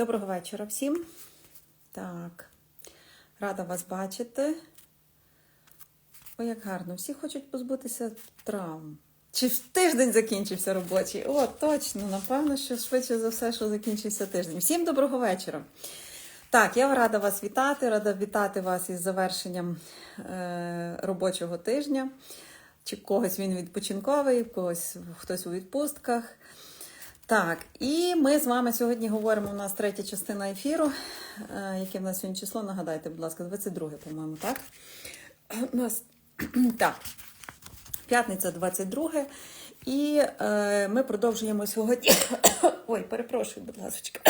Доброго вечора всім. Так, рада вас бачити. Ой, як гарно. Всі хочуть позбутися травм. Чи ж тиждень закінчився робочий? О, точно, напевно, що швидше за все, що закінчився тиждень. Всім доброго вечора. Так, я рада вас вітати, рада вітати вас із завершенням е, робочого тижня. Чи в когось він відпочинковий, в когось хтось у відпустках. Так, і ми з вами сьогодні говоримо. У нас третя частина ефіру. Е, яке в нас сьогодні число? Нагадайте, будь ласка, 22, по-моєму, так? У нас так, п'ятниця 22. І е, ми продовжуємо сьогодні. Ой, перепрошую, будь ласка.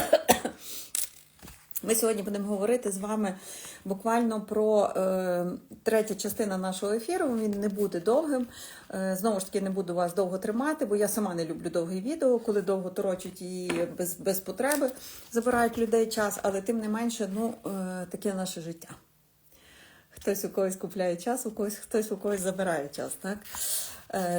Ми сьогодні будемо говорити з вами буквально про е, третя частина нашого ефіру. Він не буде довгим. Е, знову ж таки, не буду вас довго тримати, бо я сама не люблю довгі відео, коли довго торочать і без, без потреби забирають людей час, але тим не менше, ну, е, таке наше життя. Хтось у когось купляє час, у когось хтось у когось забирає час. Так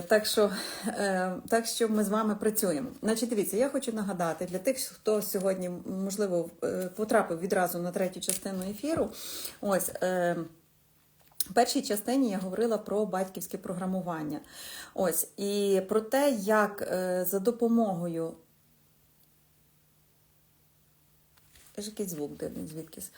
так, що, е, так що ми з вами працюємо. Значить, дивіться, я хочу нагадати для тих, хто сьогодні, можливо, е, потрапив відразу на третю частину ефіру. Ось. Е, в першій частині я говорила про батьківське програмування. Ось, і про те, як е, за допомогою. Ж якийсь звук дивний звідкись.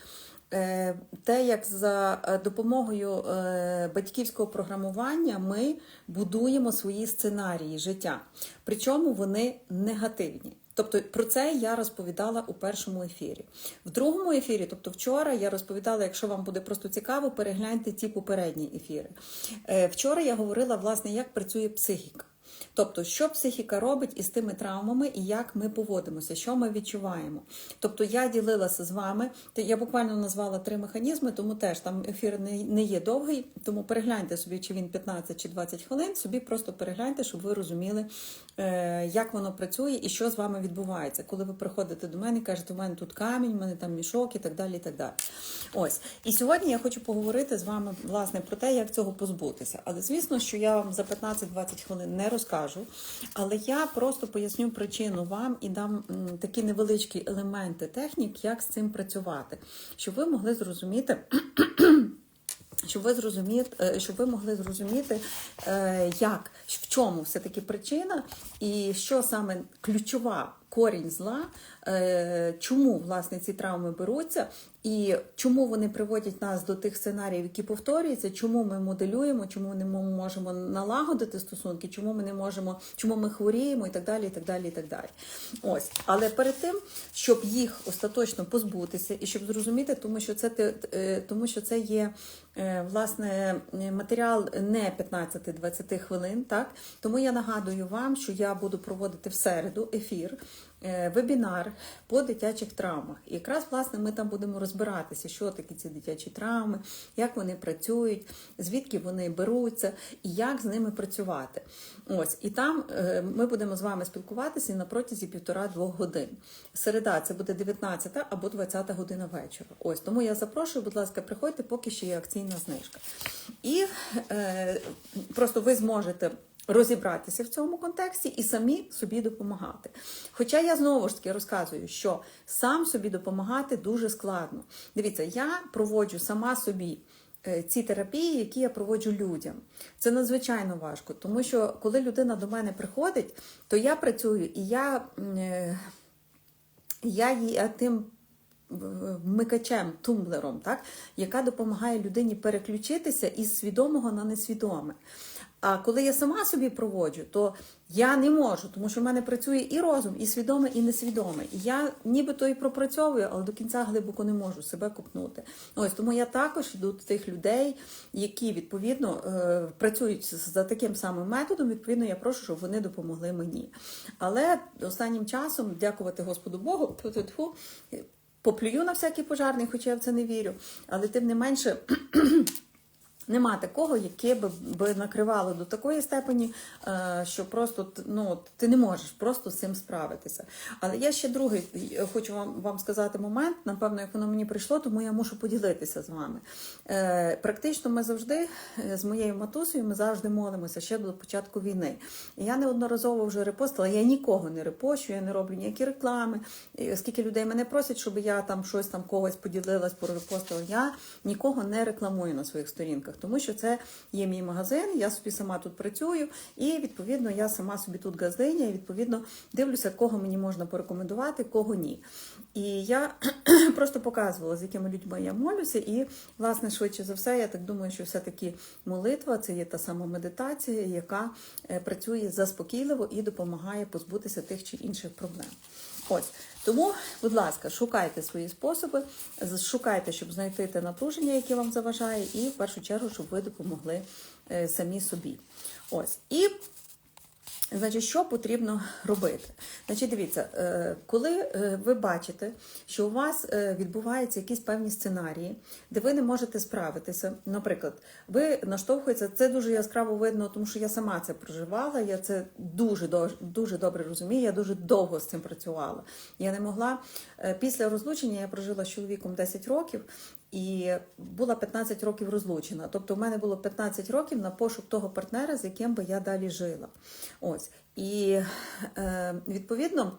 Е, Те, як за е, допомогою е, батьківського програмування ми будуємо свої сценарії життя. Причому вони негативні. Тобто про це я розповідала у першому ефірі. В другому ефірі, тобто вчора, я розповідала, якщо вам буде просто цікаво, перегляньте ті попередні ефіри. Вчора я говорила, власне, як працює психіка. Тобто, що психіка робить із тими травмами і як ми поводимося, що ми відчуваємо. Тобто я ділилася з вами, я буквально назвала три механізми, тому теж там ефір не є довгий, тому перегляньте собі, чи він 15 чи 20 хвилин, собі просто перегляньте, щоб ви розуміли, як воно працює і що з вами відбувається. Коли ви приходите до мене і кажете, у мене тут камінь, у мене там мішок і так далі. І так далі. Ось. І сьогодні я хочу поговорити з вами власне про те, як цього позбутися. Але звісно, що я вам за 15-20 хвилин не розкажу. Але я просто поясню причину вам і дам такі невеличкі елементи технік, як з цим працювати, щоб ви могли зрозуміти. Щоб ви зрозуміти, щоб ви могли зрозуміти, е, як в чому все таки причина, і що саме ключова корінь зла, е, чому власне ці травми беруться, і чому вони приводять нас до тих сценаріїв, які повторюються, чому ми моделюємо, чому ми не можемо налагодити стосунки, чому ми не можемо, чому ми хворіємо, і так далі. і так далі, і так далі. Ось, але перед тим, щоб їх остаточно позбутися, і щоб зрозуміти, тому що це е, тому, що це є власне матеріал не 15-20 хвилин, так тому я нагадую вам, що я буду проводити в середу ефір. Вебінар по дитячих травмах. І якраз, власне, ми там будемо розбиратися, що такі ці дитячі травми, як вони працюють, звідки вони беруться і як з ними працювати. Ось, І там ми будемо з вами спілкуватися на протязі півтора-двох годин. Середа це буде 19 або 20 година вечора. Ось, Тому я запрошую, будь ласка, приходьте, поки ще є акційна знижка. І е, просто ви зможете розібратися в цьому контексті і самі собі допомагати. Хоча я знову ж таки розказую, що сам собі допомагати дуже складно. Дивіться, я проводжу сама собі. Ці терапії, які я проводжу людям, це надзвичайно важко, тому що коли людина до мене приходить, то я працюю і я, я її тим вмикачем, тумблером, так, яка допомагає людині переключитися із свідомого на несвідоме. А коли я сама собі проводжу, то я не можу, тому що в мене працює і розум, і свідоме, і несвідоме. І я нібито і пропрацьовую, але до кінця глибоко не можу себе купнути. Ось тому я також йду до тих людей, які відповідно працюють за таким самим методом. Відповідно, я прошу, щоб вони допомогли мені. Але останнім часом, дякувати Господу Богу, тьфу-тьфу, поплюю на всякий пожарний, хоча я в це не вірю. Але тим не менше. Нема такого, яке би, би накривало до такої степені, е, що просто ну, ти не можеш просто з цим справитися. Але я ще другий е, хочу вам, вам сказати момент, напевно, як воно мені прийшло, тому я мушу поділитися з вами. Е, Практично ми завжди з моєю матусею ми завжди молимося ще до початку війни. Я неодноразово вже репостила, я нікого не репощу, я не роблю ніякі реклами. І Оскільки людей мене просять, щоб я там щось там когось поділилась, порепостила, я нікого не рекламую на своїх сторінках, тому що це є мій магазин, я собі сама тут працюю, і відповідно я сама собі тут газдиня, і відповідно дивлюся, кого мені можна порекомендувати, кого ні. І я просто показувала, з якими людьми я молюся, і власне швидше за все, я так думаю, що все-таки молитва це є та сама медитація, яка е, працює заспокійливо і допомагає позбутися тих чи інших проблем. Ось тому, будь ласка, шукайте свої способи, шукайте, щоб знайти те напруження, яке вам заважає, і в першу чергу, щоб ви допомогли е, самі собі. Ось і Значить, що потрібно робити? Значить, дивіться, е, коли е, ви бачите, що у вас е, відбуваються якісь певні сценарії, де ви не можете справитися. Наприклад, ви наштовхуєтеся, це дуже яскраво видно, тому що я сама це проживала, я це дуже дуже добре розумію. Я дуже довго з цим працювала. Я не могла після розлучення я прожила з чоловіком 10 років. І була 15 років розлучена. Тобто, в мене було 15 років на пошук того партнера, з яким би я далі жила. Ось. І е, відповідно.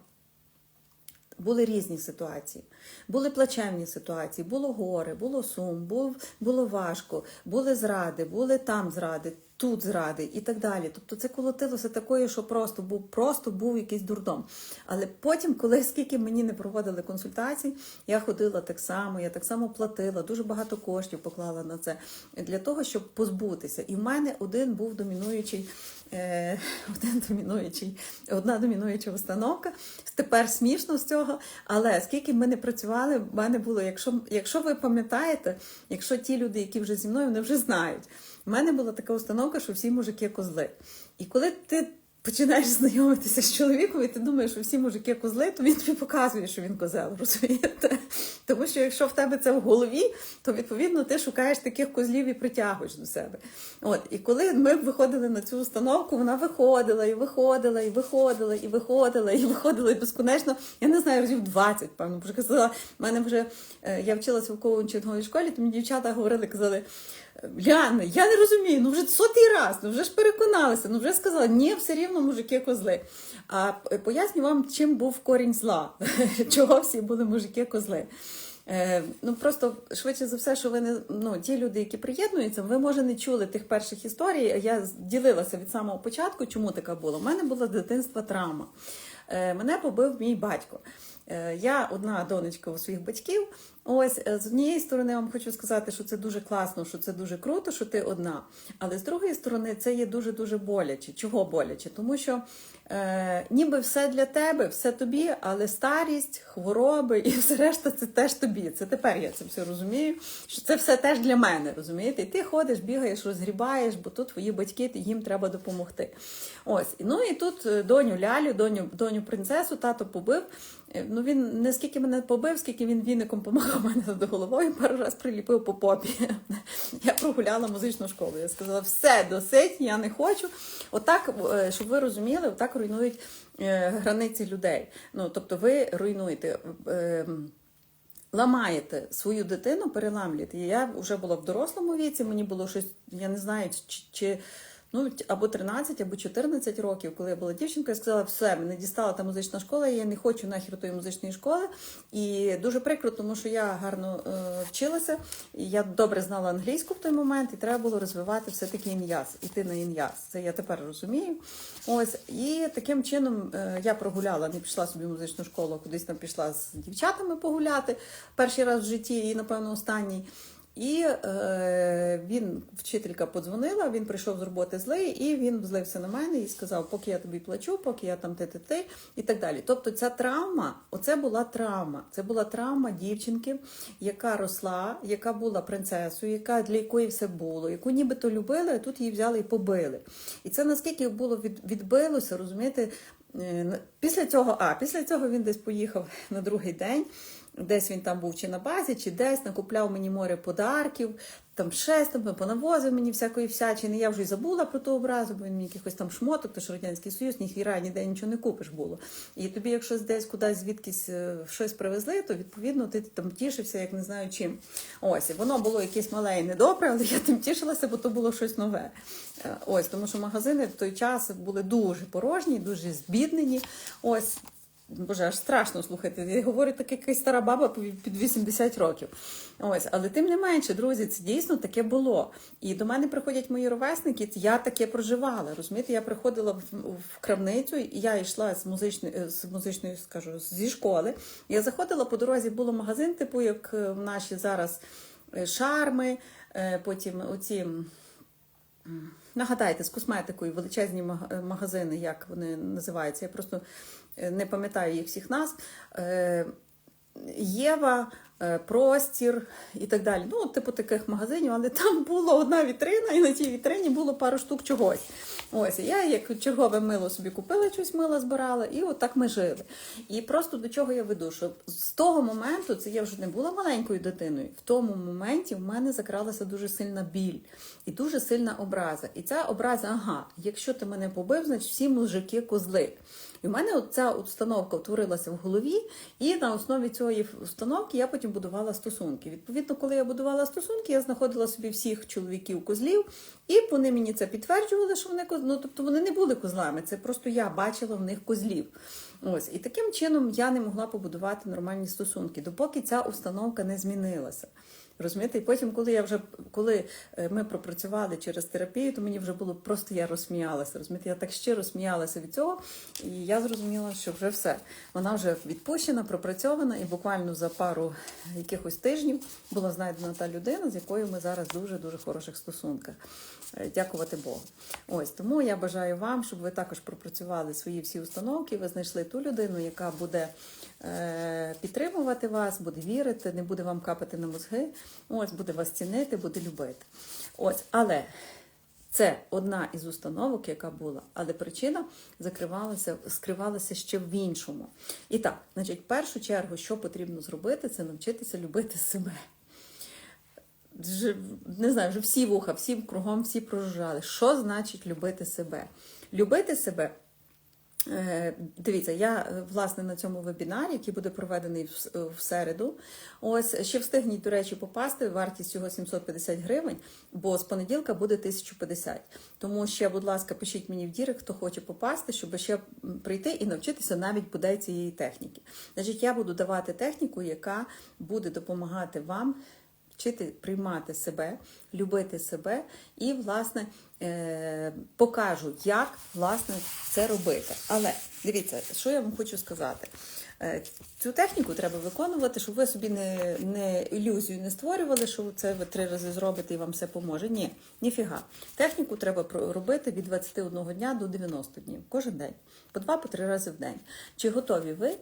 Були різні ситуації. Були плачевні ситуації, було горе, було сум, був, було важко, були зради, були там зради, тут зради і так далі. Тобто це колотилося такою, що просто був просто був якийсь дурдом. Але потім, коли скільки мені не проводили консультацій, я ходила так само, я так само платила, дуже багато коштів поклала на це для того, щоб позбутися. І в мене один був домінуючий. е, Один домінуючий, одна домінуюча установка. Тепер смішно з цього, але скільки ми не працювали, в мене було, якщо, якщо ви пам'ятаєте, якщо ті люди, які вже зі мною, вони вже знають. У мене була така установка, що всі мужики козли. І коли ти починаєш знайомитися з чоловіком, і ти думаєш, що всі мужики козли, то він тобі показує, що він козел, розумієте? Тому що якщо в тебе це в голові, то відповідно ти шукаєш таких козлів і притягуєш до себе. От, і коли ми виходили на цю установку, вона виходила і виходила, і виходила, і виходила, і виходила, і безконечно. Я не знаю, разів 20, певно, вже казала, в мене вже е, я вчилася в коучинговій школі, то мені дівчата говорили, казали. Ляна, я не розумію, ну вже сотий раз, ну вже ж переконалася, ну вже сказала, ні, все рівно мужики козли. А поясню вам, чим був корінь зла, чого всі були мужики козли. Е, ну просто швидше за все, що ви не ну ті люди, які приєднуються, ви може не чули тих перших історій. Я ділилася від самого початку, чому така була. У мене була з дитинства травма. Е, мене побив мій батько. Е, Я одна донечка у своїх батьків. Ось е, з однієї сторони, я вам хочу сказати, що це дуже класно, що це дуже круто, що ти одна. Але з другої сторони, це є дуже дуже боляче. Чого боляче? Тому що е, ніби все для тебе, все тобі, але старість, хвороби і все решта це теж тобі. Це тепер я це все розумію. Що це все теж для мене, розумієте? І ти ходиш, бігаєш, розгрібаєш, бо тут твої батьки, їм треба допомогти. Ось, ну і тут е, доню Лялю, доню, доню принцесу, тато побив. Е, Ну він не скільки мене побив, скільки він віником помагав мене над головою, пару раз приліпив по попі. Я прогуляла музичну школу. Я сказала, все досить, я не хочу. Отак, е, щоб ви розуміли, отак руйнують е, границі людей. Ну тобто, ви руйнуєте. Ламаєте свою дитину, переламлюєте. Я вже була в дорослому віці, мені було щось, я не знаю, чи, чи ну, або 13, або 14 років, коли я була дівчинкою, я сказала, все, мене дістала та музична школа, я не хочу нахер тої музичної школи. І дуже прикро, тому що я гарно е, вчилася, і я добре знала англійську в той момент, і треба було розвивати все-таки ін'яз, іти на ін'яз. Це я тепер розумію. Ось, і таким чином е, я прогуляла, не пішла собі в музичну школу, кудись там пішла з дівчатами погуляти перший раз в житті і, напевно, останній. І е, він, вчителька подзвонила, він прийшов з роботи злий, і він злився на мене і сказав, поки я тобі плачу, поки я там ти-ти-ти, і так далі. Тобто ця травма, оце була травма. Це була травма дівчинки, яка росла, яка була принцесою, яка для якої все було, яку нібито любили, а тут її взяли і побили. І це наскільки було від, відбилося, розумієте, Е, Після цього, а після цього він десь поїхав на другий день. Десь він там був чи на базі, чи десь накупляв мені море подарків. там там понавозив мені всякої всячини. Я вже й забула про ту образу, бо він мені якихось там шмоток, то ж Радянський Союз, ні хіра, ніде нічого не купиш було. І тобі, якщо десь кудись звідкись е, щось привезли, то відповідно ти там тішився, як не знаю чим. Ось, воно було якесь мале і недобре, але я тим тішилася, бо то було щось нове. Е, Ось, тому що магазини в той час були дуже порожні, дуже збіднені. Ось. Боже, аж страшно слухати. Я говорю, так якась стара баба під 80 років. Ось, але тим не менше, друзі, це дійсно таке було. І до мене приходять мої ровесники, я таке проживала. Розумієте, я приходила в, в крамницю, і я йшла з музичної, е, з музичної, скажу, зі школи. Я заходила по дорозі, було магазин, типу, як е, в наші зараз е, шарми, е, потім оці. Нагадайте, з косметикою величезні магазини, як вони називаються. Я просто е, не пам'ятаю їх всіх назв. Е, Єва, е, простір і так далі. Ну, типу таких магазинів, але там була одна вітрина, і на тій вітрині було пару штук чогось. Ось, я як чергове мило собі купила, щось мило збирала, і от так ми жили. І просто до чого я веду, що з того моменту, це я вже не була маленькою дитиною, в тому моменті в мене закралася дуже сильна біль і дуже сильна образа. І ця образа, ага, якщо ти мене побив, значить всі мужики козли. І в мене ця установка утворилася в голові, і на основі цієї установки я потім будувала стосунки. Відповідно, коли я будувала стосунки, я знаходила собі всіх чоловіків-козлів, і вони мені це підтверджували, що вони козли. Ну, тобто вони не були козлами, це просто я бачила в них козлів. Ось і таким чином я не могла побудувати нормальні стосунки, допоки ця установка не змінилася. Розумієте, і потім, коли я вже коли е, ми пропрацювали через терапію, то мені вже було просто я розсміялася. Розумієте, я так щиро сміялася від цього, і я зрозуміла, що вже все. Вона вже відпущена, пропрацьована, і буквально за пару якихось тижнів була знайдена та людина, з якою ми зараз дуже дуже хороших стосунках. Е, Дякувати Богу. Ось тому я бажаю вам, щоб ви також пропрацювали свої всі установки. Ви знайшли ту людину, яка буде підтримувати вас, буде вірити, не буде вам капати на мозги. Ось буде вас цінити, буде любити. Ось, але це одна із установок, яка була, але причина закривалася, скривалася ще в іншому. І так, значить, в першу чергу, що потрібно зробити, це навчитися любити себе. Не знаю, вже всі вуха, всі кругом, всі прожужжали. Що значить любити себе? Любити себе. Е, Дивіться, я е, власне на цьому вебінарі, який буде проведений в середу. Ось ще встигніть, до речі, попасти. Вартість його 750 гривень, бо з понеділка буде 1050. Тому ще, будь ласка, пишіть мені в дірек, хто хоче попасти, щоб ще прийти і навчитися навіть бодай цієї техніки. Значить, я буду давати техніку, яка буде допомагати вам вчити приймати себе, любити себе і, власне, е, покажу, як власне це робити. Але дивіться, що я вам хочу сказати. Е, Цю техніку треба виконувати, щоб ви собі не, не ілюзію не створювали, що це ви три рази зробите і вам все поможе. Ні, ніфіга. Техніку треба робити від 21 дня до 90 днів кожен день, по два, по рази в день. Чи готові ви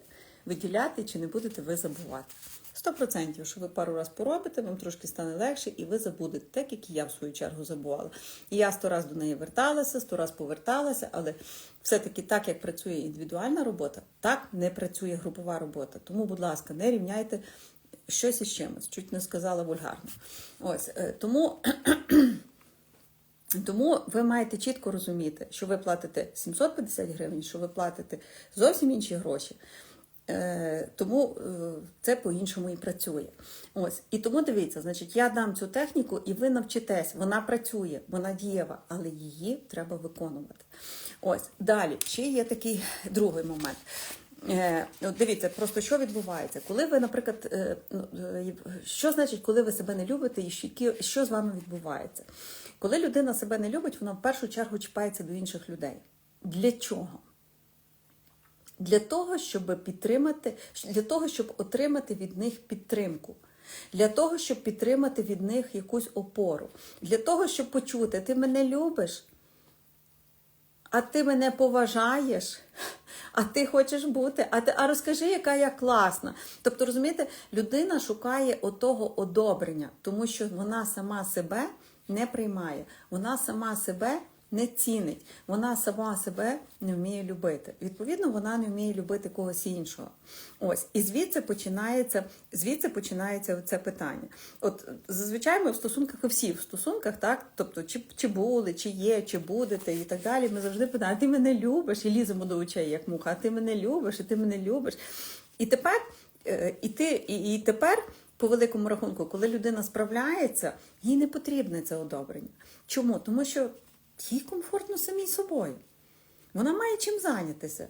виділяти, чи не будете ви забувати? 100%, що ви пару разів поробите, вам трошки стане легше, і ви забудете, так як і я в свою чергу забувала. І я сто раз до неї верталася, сто раз поверталася, але все-таки так, як працює індивідуальна робота, так не працює групова робота. Тому, будь ласка, не рівняйте щось із чимось, чуть не сказала вульгарно. Ось е, тому. Тому ви маєте чітко розуміти, що ви платите 750 гривень, що ви платите зовсім інші гроші. Е, тому е, це по-іншому і працює. Ось. І тому дивіться, значить, я дам цю техніку, і ви навчитесь. Вона працює, вона дієва, але її треба виконувати. Ось далі. Ще є такий другий момент. Е, от дивіться, просто що відбувається, коли ви, наприклад, ну, що значить, коли ви себе не любите, і що з вами відбувається? Коли людина себе не любить, вона в першу чергу чіпається до інших людей. Для чого? Для того, щоб підтримати, для того, щоб отримати від них підтримку, для того, щоб підтримати від них якусь опору, для того, щоб почути, ти мене любиш, а ти мене поважаєш, а ти хочеш бути, а ти а розкажи, яка я класна. Тобто, розумієте, людина шукає отого одобрення, тому що вона сама себе не приймає, вона сама себе не цінить. Вона сама себе не вміє любити. Відповідно, вона не вміє любити когось іншого. Ось і звідси починається, звідси починається це питання. От зазвичай ми в стосунках і всі в стосунках, так тобто, чи, чи були, чи є, чи будете, і так далі. Ми завжди питаємо, ти мене любиш, і ліземо до очей, як муха, а ти мене любиш, і ти мене любиш. І тепер, е, і ти, і, і тепер. По великому рахунку, коли людина справляється, їй не потрібне це одобрення. Чому? Тому що їй комфортно самій собою. Вона має чим зайнятися.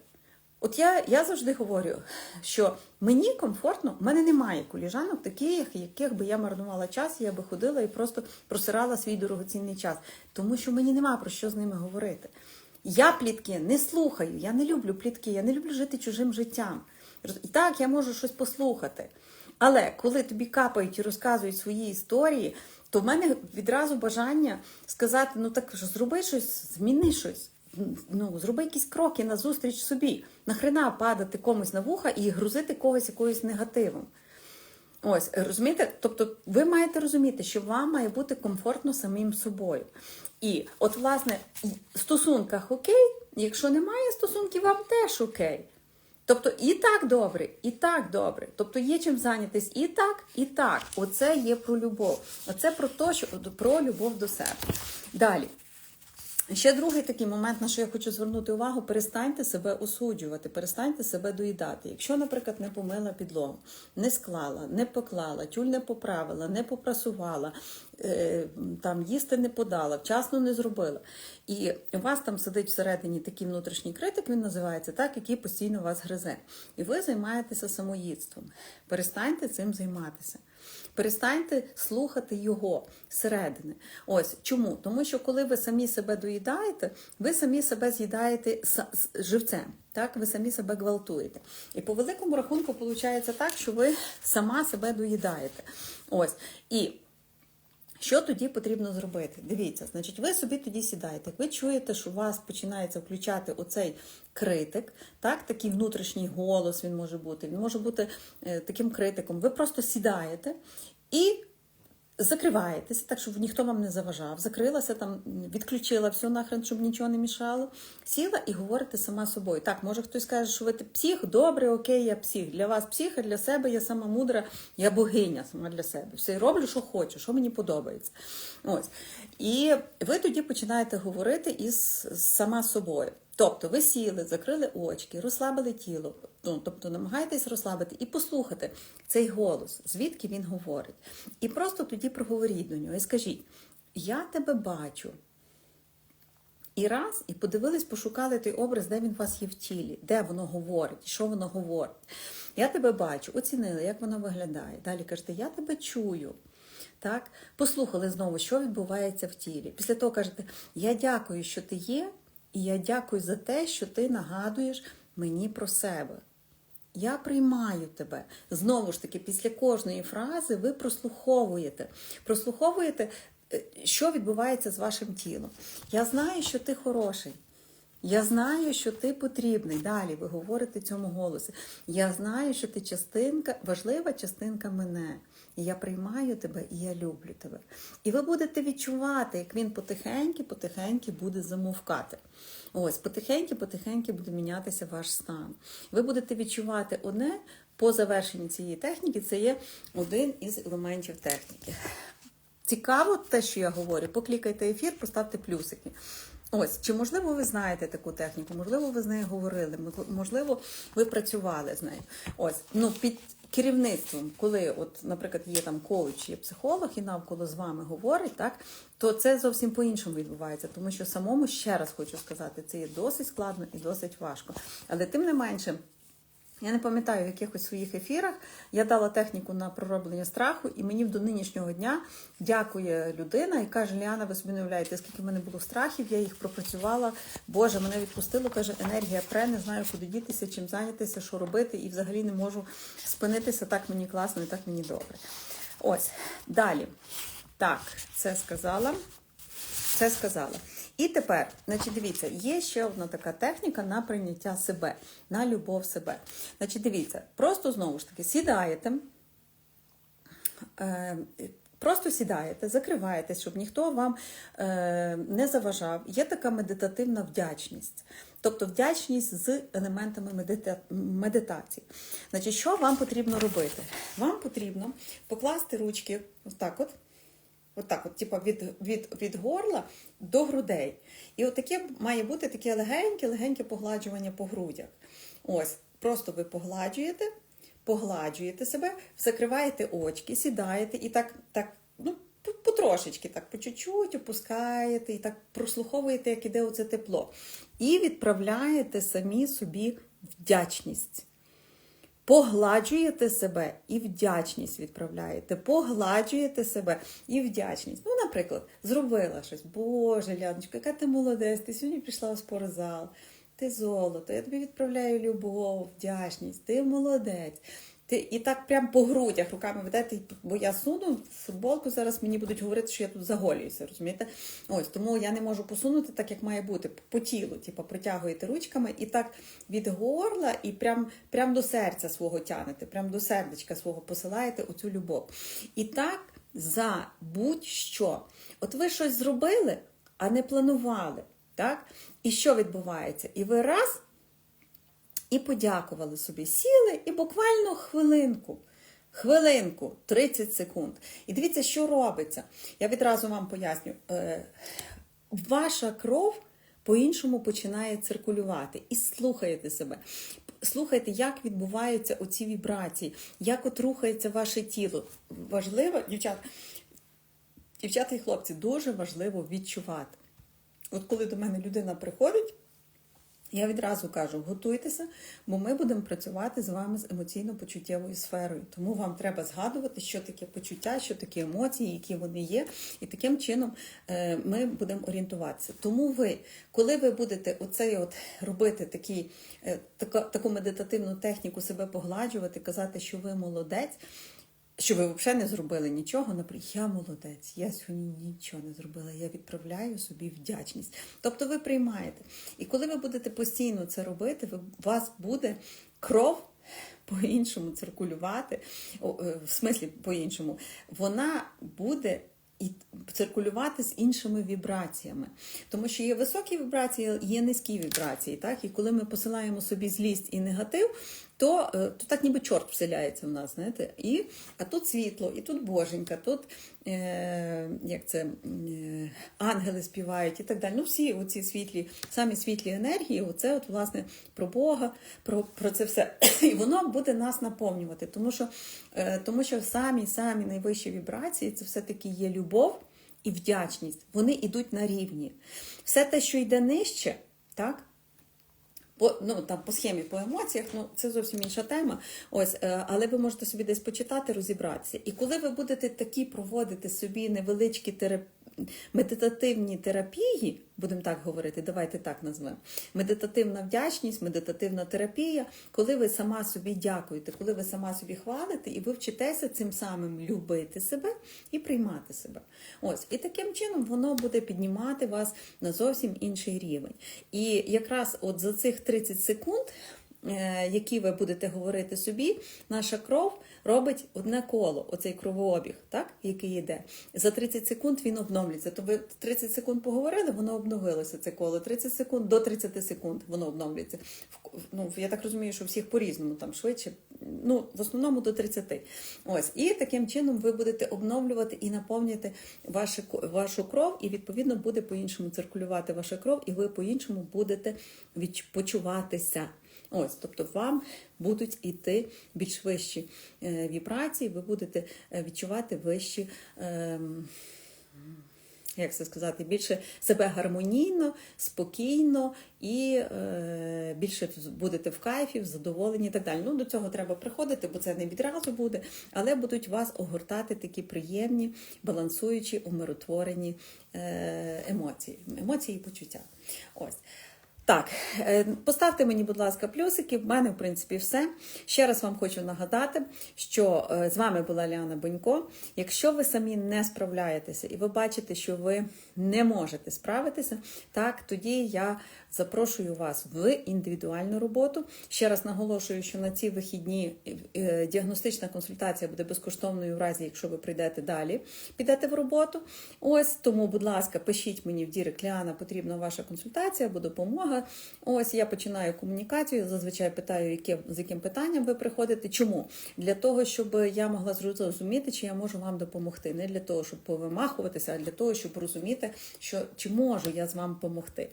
От я, я завжди говорю, що мені комфортно, в мене немає коліжанок, таких, яких би я марнувала час, я би ходила і просто просирала свій дорогоцінний час. Тому що мені нема про що з ними говорити. Я плітки не слухаю, я не люблю плітки, я не люблю жити чужим життям. І так, я можу щось послухати. Але коли тобі капають і розказують свої історії, то в мене відразу бажання сказати: ну так зроби щось, зміни щось. Ну, зроби якісь кроки на зустріч собі. Нахрена падати комусь на вуха і грузити когось якоюсь негативом. Ось, розумієте? Тобто, ви маєте розуміти, що вам має бути комфортно самим собою. І от, власне, в стосунках окей, якщо немає стосунків, вам теж окей. Тобто і так добре, і так добре. Тобто є чим зайнятись і так, і так. Оце є про любов. Оце про те, що про любов до себе. Далі. Ще другий такий момент, на що я хочу звернути увагу: перестаньте себе осуджувати, перестаньте себе доїдати. Якщо, наприклад, не помила підлогу, не склала, не поклала, тюль не поправила, не попрасувала, там їсти не подала, вчасно не зробила. І у вас там сидить всередині такий внутрішній критик, він називається так, який постійно вас гризе. І ви займаєтеся самоїдством. Перестаньте цим займатися. Перестаньте слухати його зсередини. Ось чому? Тому що коли ви самі себе доїдаєте, ви самі себе з'їдаєте живцем. Так, ви самі себе гвалтуєте. І по великому рахунку виходить так, що ви сама себе доїдаєте. Ось. І що тоді потрібно зробити? Дивіться, значить, ви собі тоді сідаєте. Ви чуєте, що у вас починається включати оцей критик, так, такий внутрішній голос він може бути, він може бути е, таким критиком. Ви просто сідаєте і закриваєтеся, так, щоб ніхто вам не заважав. Закрилася там, відключила все нахрен, щоб нічого не мішало. Сіла і говорите сама собою. Так, може хтось каже, що ви псих, добре, окей, я псих. Для вас псих, а для себе я сама мудра, я богиня сама для себе. Все роблю, що хочу, що мені подобається. Ось. І ви тоді починаєте говорити із сама собою. Тобто ви сіли, закрили очки, розслабили тіло, ну, тобто намагайтесь розслабити і послухати цей голос, звідки він говорить. І просто тоді проговоріть до нього і скажіть: Я тебе бачу. І раз, і подивились, пошукали той образ, де він у вас є в тілі, де воно говорить, що воно говорить. Я тебе бачу, оцінили, як воно виглядає. Далі кажете, я тебе чую. Так? Послухали знову, що відбувається в тілі. Після того кажете, я дякую, що ти є. І я дякую за те, що ти нагадуєш мені про себе. Я приймаю тебе. Знову ж таки, після кожної фрази ви прослуховуєте. Прослуховуєте, е, що відбувається з вашим тілом. Я знаю, що ти хороший. Я знаю, що ти потрібний. Далі ви говорите цьому голосі. Я знаю, що ти частинка, важлива частинка мене. Я приймаю тебе і я люблю тебе. І ви будете відчувати, як він потихеньки-потихеньки буде замовкати. Ось, потихеньки-потихеньки буде мінятися ваш стан. Ви будете відчувати одне по завершенні цієї техніки, це є один із елементів техніки. Цікаво те, що я говорю, поклікайте ефір, поставте плюсики. Ось, чи можливо ви знаєте таку техніку? Можливо, ви з нею говорили, можливо, ви працювали з нею. Ось, ну під керівництвом, коли, от, наприклад, є там коуч, є психолог і навколо з вами говорить, так то це зовсім по-іншому відбувається, тому що самому ще раз хочу сказати, це є досить складно і досить важко. Але тим не менше. Я не пам'ятаю в якихось своїх ефірах. Я дала техніку на пророблення страху, і мені до нинішнього дня дякує людина і каже: Ліана, ви собі не уявляєте, скільки в мене було страхів, я їх пропрацювала. Боже, мене відпустило, каже, енергія пре, не знаю, куди дітися, чим зайнятися, що робити, і взагалі не можу спинитися. Так мені класно і так мені добре. Ось далі. Так, це сказала. Це сказала. І тепер, значить, дивіться, є ще одна така техніка на прийняття себе, на любов себе. Значить, дивіться, просто знову ж таки сідаєте, е, Просто сідаєте, закриваєтесь, щоб ніхто вам е, не заважав. Є така медитативна вдячність. Тобто вдячність з елементами медита... медитації. Значить, що вам потрібно робити? Вам потрібно покласти ручки ось так от. Отак, от, типу, від, від, від горла до грудей. І от має бути таке легеньке-легеньке погладжування по грудях. Ось, просто ви погладжуєте, погладжуєте себе, закриваєте очки, сідаєте і так, так ну, потрошечки, так по чуть-чуть опускаєте і так прослуховуєте, як іде оце тепло. І відправляєте самі собі вдячність. Погладжуєте себе і вдячність відправляєте. Погладжуєте себе і вдячність. Ну, наприклад, зробила щось. Боже, Ляночка, яка ти молодець, ти сьогодні пішла в спортзал, ти золото, я тобі відправляю любов, вдячність, ти молодець. І так прям по грудях руками ведете, бо я суну футболку, зараз мені будуть говорити, що я тут заголююся, розумієте? Ось тому я не можу посунути так, як має бути, по тілу, типу, притягуєте ручками і так від горла, і прям, прям до серця свого тянете, прям до сердечка свого посилаєте оцю любов. І так за будь-що. От ви щось зробили, а не планували. Так? І що відбувається? І ви раз і подякували собі. Сіли і буквально хвилинку. Хвилинку, 30 секунд. І дивіться, що робиться. Я відразу вам поясню. Е, ваша кров по-іншому починає циркулювати. І слухайте себе. Слухайте, як відбуваються оці вібрації, як от рухається ваше тіло. Важливо, дівчата, дівчата і хлопці, дуже важливо відчувати. От коли до мене людина приходить, я відразу кажу, готуйтеся, бо ми будемо працювати з вами з емоційно-почуттєвою сферою. Тому вам треба згадувати, що таке почуття, що таке емоції, які вони є, і таким чином е, ми будемо орієнтуватися. Тому ви, коли ви будете оцей от робити такий, е, таку медитативну техніку себе погладжувати, казати, що ви молодець. Що ви взагалі не зробили нічого, наприклад, я молодець, я сьогодні нічого не зробила, я відправляю собі вдячність. Тобто ви приймаєте. І коли ви будете постійно це робити, ви, у вас буде кров по-іншому циркулювати, е, в смислі по-іншому, вона буде і циркулювати з іншими вібраціями. Тому що є високі вібрації, є низькі вібрації. Так? І коли ми посилаємо собі злість і негатив, то, е, то так ніби чорт вселяється в нас. знаєте. І, а тут світло, і тут боженька, тут е, як це, е, ангели співають і так далі. Ну, всі оці світлі, самі світлі енергії, оце от, власне, про Бога, про, про це все. І воно буде нас наповнювати. Тому що, е, тому що самі самі найвищі вібрації це все-таки є любов і вдячність. Вони йдуть на рівні. Все те, що йде нижче, так? По, ну, там, по схемі, по емоціях, ну це зовсім інша тема. Ось, е, але ви можете собі десь почитати, розібратися. І коли ви будете такі проводити собі невеличкі терапії, медитативні терапії, будемо так говорити, давайте так назвемо. Медитативна вдячність, медитативна терапія, коли ви сама собі дякуєте, коли ви сама собі хвалите, і ви вчитеся цим самим любити себе і приймати себе. Ось, і таким чином воно буде піднімати вас на зовсім інший рівень. І якраз от за цих 30 секунд. Е, Які ви будете говорити собі, наша кров робить одне коло, оцей кровообіг, так, який йде. За 30 секунд він обновлюється. То ви 30 секунд поговорили, воно обновилося це коло. 30 секунд до 30 секунд воно обновлюється. Ну, я так розумію, що всіх по-різному, там швидше, ну, в основному до 30. Ось. І таким чином ви будете обновлювати і наповнювати вашу, вашу кров, і відповідно буде по-іншому циркулювати ваша кров, і ви по-іншому будете відч- почуватися. Ось, тобто вам будуть іти більш вищі е, вібрації, ви будете е, відчувати вищі. ем, як це сказати, більше себе гармонійно, спокійно і е, більше будете в кайфі, в задоволенні і так далі. Ну, до цього треба приходити, бо це не відразу буде, але будуть вас огортати такі приємні, балансуючі, умиротворені е, емоції, емоції і почуття. Ось. Так, е, поставте мені, будь ласка, плюсики. В мене, в принципі, все. Ще раз вам хочу нагадати, що е, з вами була Ліана Бонько. Якщо ви самі не справляєтеся і ви бачите, що ви не можете справитися, так тоді я запрошую вас в індивідуальну роботу. Ще раз наголошую, що на ці вихідні е, діагностична консультація буде безкоштовною в разі, якщо ви прийдете далі, підете в роботу. Ось тому, будь ласка, пишіть мені в Дірек, Ліана, потрібна ваша консультація або допомога. Ось я починаю комунікацію. Зазвичай питаю, яке, з яким питанням ви приходите. Чому? Для того, щоб я могла зрозуміти, чи я можу вам допомогти. Не для того, щоб повимахуватися, а для того, щоб розуміти, що чи можу я з вами допомогти.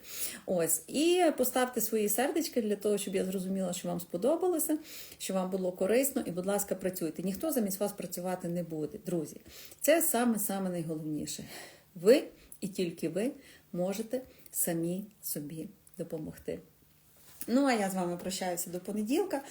Ось. І поставте свої сердечки для того, щоб я зрозуміла, що вам сподобалося, що вам було корисно, і, будь ласка, працюйте. Ніхто замість вас працювати не буде, друзі. Це саме-саме найголовніше. Ви і тільки ви можете самі собі допомогти. Ну, а я з вами прощаюся до понеділка.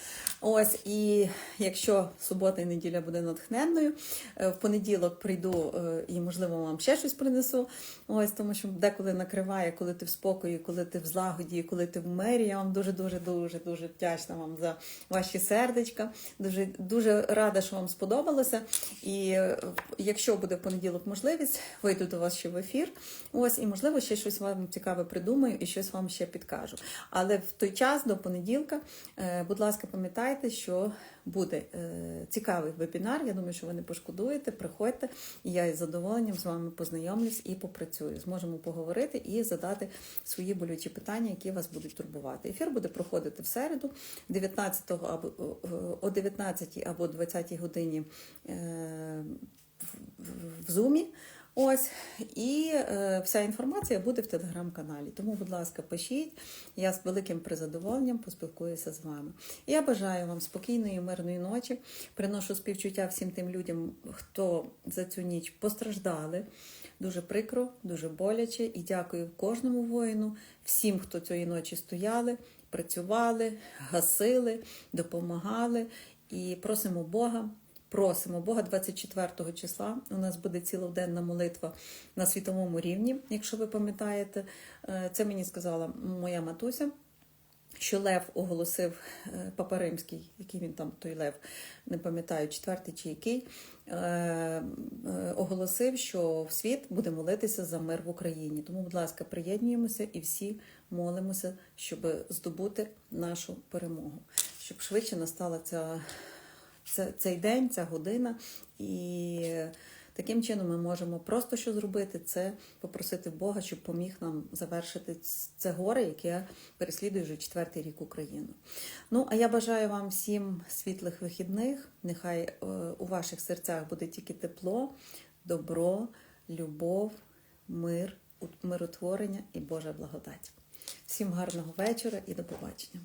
Ось, і якщо субота і неділя буде натхненною, е, в понеділок прийду е, і, можливо, вам ще щось принесу. Ось, тому що деколи накриває, коли ти в спокої, коли ти в злагоді, коли ти в мері. Я вам дуже, дуже, дуже, дуже вдячна вам за ваші сердечка. Дуже, дуже рада, що вам сподобалося. І е, якщо буде в понеділок можливість, вийду до вас ще в ефір. Ось, і можливо, ще щось вам цікаве придумаю і щось вам ще підкажу. Але в той час до понеділка, е, будь ласка, пам'ятайте, що буде е, цікавий вебінар. Я думаю, що ви не пошкодуєте. Приходьте, і я із задоволенням з вами познайомлюсь і попрацюю. Зможемо поговорити і задати свої болючі питання, які вас будуть турбувати. Ефір буде проходити в середу, 19 або о 19 або 20 годині е, в Зумі. Ось і е, вся інформація буде в телеграм-каналі. Тому, будь ласка, пишіть. Я з великим призадоволенням поспілкуюся з вами. Я бажаю вам спокійної, мирної ночі. Приношу співчуття всім тим людям, хто за цю ніч постраждали. Дуже прикро, дуже боляче. І дякую кожному воїну, всім, хто цієї ночі стояли, працювали, гасили, допомагали. І просимо Бога. Просимо Бога 24 числа. У нас буде цілоденна молитва на світовому рівні, якщо ви пам'ятаєте. Е, Це мені сказала моя матуся, що Лев оголосив е, Папа Римський, який він там, той Лев, не пам'ятаю, четвертий чи який, е, оголосив, що в світ буде молитися за мир в Україні. Тому, будь ласка, приєднуємося і всі молимося, щоб здобути нашу перемогу, щоб швидше настала ця цей день, ця година. І таким чином ми можемо просто що зробити, це попросити Бога, щоб поміг нам завершити це горе, яке переслідує вже четвертий рік Україну. Ну, а я бажаю вам всім світлих вихідних. Нехай е, у ваших серцях буде тільки тепло, добро, любов, мир, миротворення і Божа благодать. Всім гарного вечора і до побачення.